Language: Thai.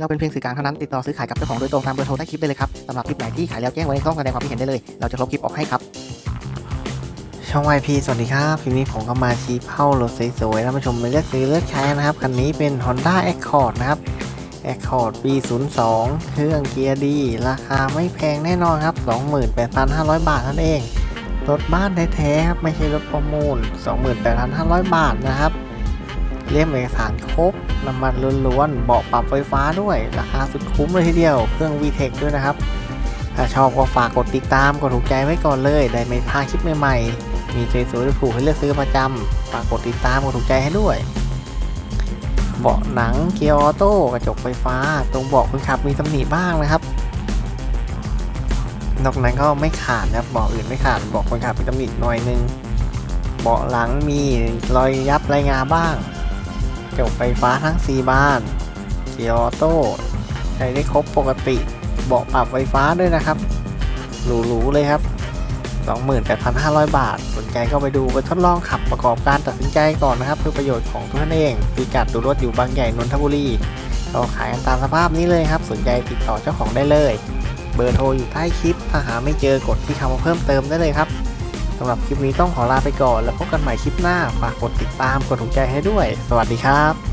เราเป็นเพียงสื่อกลางเท่านั้นติดต่อซื้อขายกับเจ้าของโดยตรงตามเบอร์โทรใต้คลิปได้เลยครับสำหรับคลิปไหนที่ขายแล้วแจ้งไว้ในช่องแสดงความคิดเห็นได้เลย เราจะลบคลิปออกให้ครับ ช่อง YP สวัสดีครับคลิปนี้ผมก็มาชี้เป้ารถสวยๆท่านผู้ชมเลือกซื้อเลือกใช้นะครับคันนี้เป็น Honda Accord นะครับ Accord B02 เครื่องเกียร์ดี ราคาไม่แพงแน่นอนครับ 28,500 บาทนั่นเองรถบ้านแท้ๆครับไม่ใช่รถประมูล 28,500 บาทนะครับ เล่มเอกสารครบน้ำมันล้วนๆเบาะปรับไฟฟ้าด้วย ราคาสุดคุ้มเลยทีเดียว เครื่อง VTEC ด้วยนะครับ ถ้าชอบก็ฝากกดติดตาม กดถูกใจไว้ก่อนเลย ได้ไม่พลาดคลิปใหม่ๆ มีสวยๆถูกให้เลือกซื้อประจำฝากกดติดตาม กดถูกใจให้ด้วย เบาะหนังเกียร์ออโต้กระจกไฟฟ้า ตรงเบาะคนขับมีตำหนิบ้างนะครับนอกนั้นก็ไม่ขาดนะครับเบาะอื่นไม่ขาดเบาะคนขับมีตำหนิหน่อยนึงเบาะหลังมีรอยยับรายงาบ้าง กระจกไฟฟ้าทั้ง 4บาน เกียร์ออโต้ใช้ได้ครบปกติ เบาะปรับไฟฟ้าด้วยนะครับ หรูๆเลยครับ 28,500 บาท สนใจก็ไปดูไปทดลองขับประกอบการตัดสินใจก่อนนะครับ เพื่อประโยชน์ของทุกท่านเองพิกัดดูรถอยู่บางใหญ่นนทบุรีเราขายกันตามสภาพนี้เลยครับ สนใจติดต่อเจ้าของได้เลย เบอร์โทรอยู่ใต้คลิป ถ้าหาไม่เจอกดที่คำว่าเพิ่มเติมได้เลยครับ สำหรับคลิปนี้ต้องขอลาไปก่อน แล้วพบกันใหม่คลิปหน้า ฝากกดติดตาม กดถูกใจให้ด้วย สวัสดีครับ